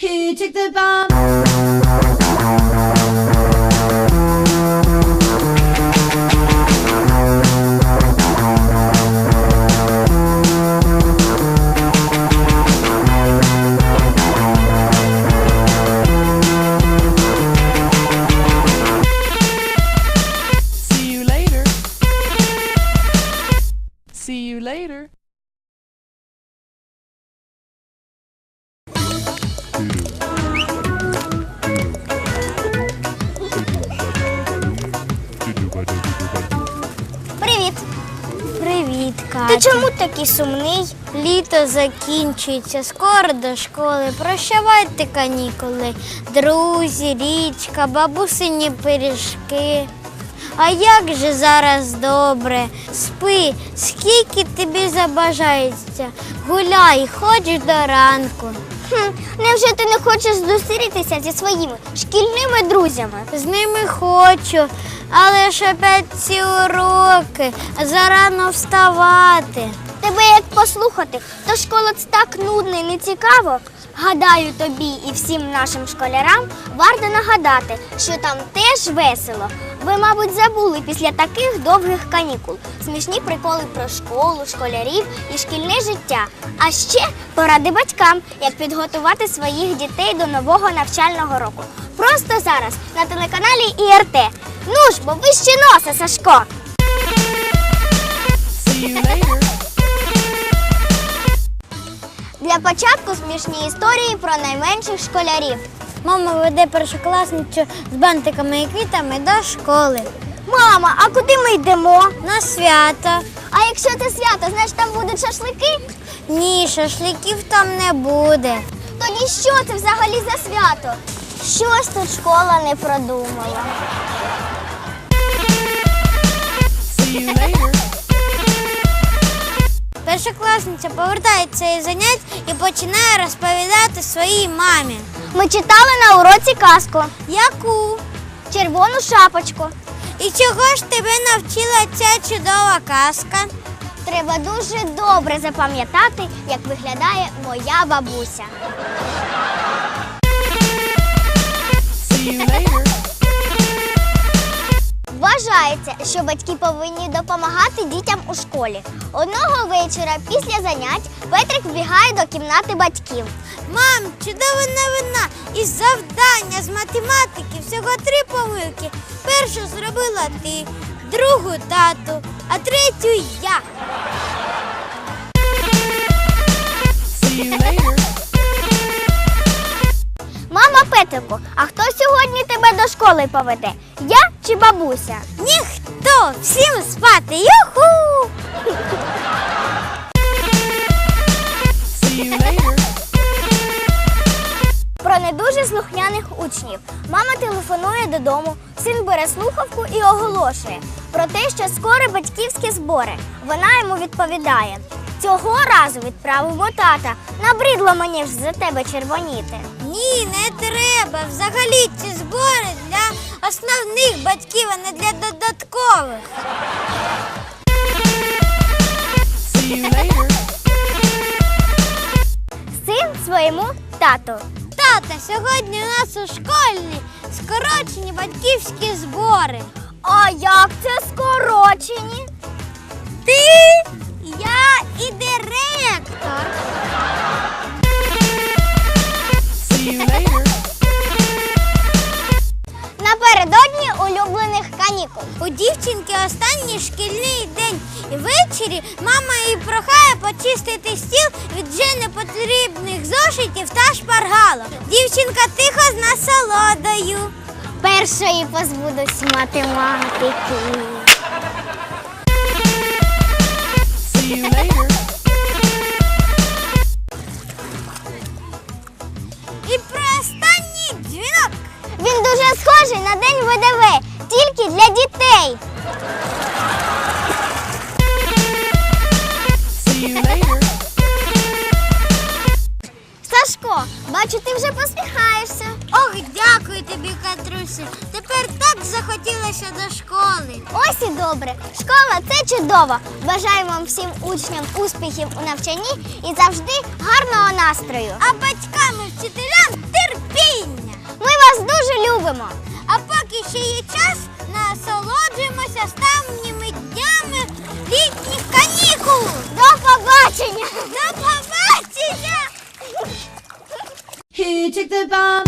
Who took the bomb? See you later. See you later. Катя. чому такий сумний? Літо закінчується, скоро до школи. Прощавайте канікули, друзі, річка, бабусині пиріжки. А як же зараз добре? Спи, скільки тобі забажається. Гуляй, хоч до ранку. Хм, невже ти не хочеш зустрітися зі своїми шкільними друзями? З ними хочу, але ж опять ці уроки, зарано вставати. Тебе як послухати, то школа це так нудно і не цікаво. Гадаю, тобі і всім нашим школярам варто нагадати, що там теж весело. Ви, мабуть, забули після таких довгих канікул смішні приколи про школу, школярів і шкільне життя. А ще поради батькам, як підготувати своїх дітей до нового навчального року. Просто зараз на телеканалі ІРТ. Ну ж, бо вище носа, Сашко! See you later. Для початку смішні історії про найменших школярів. Мама веде першокласницю з бантиками і квітами до школи. Мама, а куди ми йдемо? На свято. А якщо це свято, значить там будуть шашлики? Ні, шашликів там не буде. Тоді що це взагалі за свято? Щось тут школа не продумала. Першокласниця повертається із занять і починає розповідати своїй мамі. Ми читали на уроці казку Яку? Червону шапочку. І чого ж тебе навчила ця чудова казка? Треба дуже добре запам'ятати, як виглядає моя бабуся. Вважається, що батьки повинні допомагати дітям у школі. Одного вечора після занять Петрик вбігає до кімнати батьків. Мам, чудова новина! Із завдання з математики всього три помилки. Першу зробила ти, другу тату, а третю я. Мама Петрику, а хто сьогодні школи поведе? Я чи бабуся? Ніхто! Всім спати! Юху! See you later. Про не дуже слухняних учнів. Мама телефонує додому, син бере слухавку і оголошує про те, що скоро батьківські збори. Вона йому відповідає: цього разу відправимо тата. Набридло мені ж за тебе червоніти. Ні, не треба. Взагалі ці збори для основних батьків, а не для додаткових. See you later. Син своєму тату. Тата, сьогодні у нас у школьні скорочені батьківські збори. А як це скорочені? Ти, я і директор. Шкільний день. І ввечері мама її прохає почистити стіл від вже непотрібних зошитів та шпаргалок. Дівчинка тихо з насолодою. Першої позбудусь математики. See you later. І про останній дзвінок. Він дуже схожий на день ВДВ, тільки для дітей. Бачу, ти вже посміхаєшся. Ох, дякую тобі, Катрусю. Тепер так захотілося до школи. Ось і добре. Школа це чудово. Бажаю вам всім учням успіхів у навчанні і завжди гарного настрою. А батькам і вчителям ходимо. А поки ще є час, насолоджуємося останніми днями літніх канікул. До побачення! До побачення! The bomb?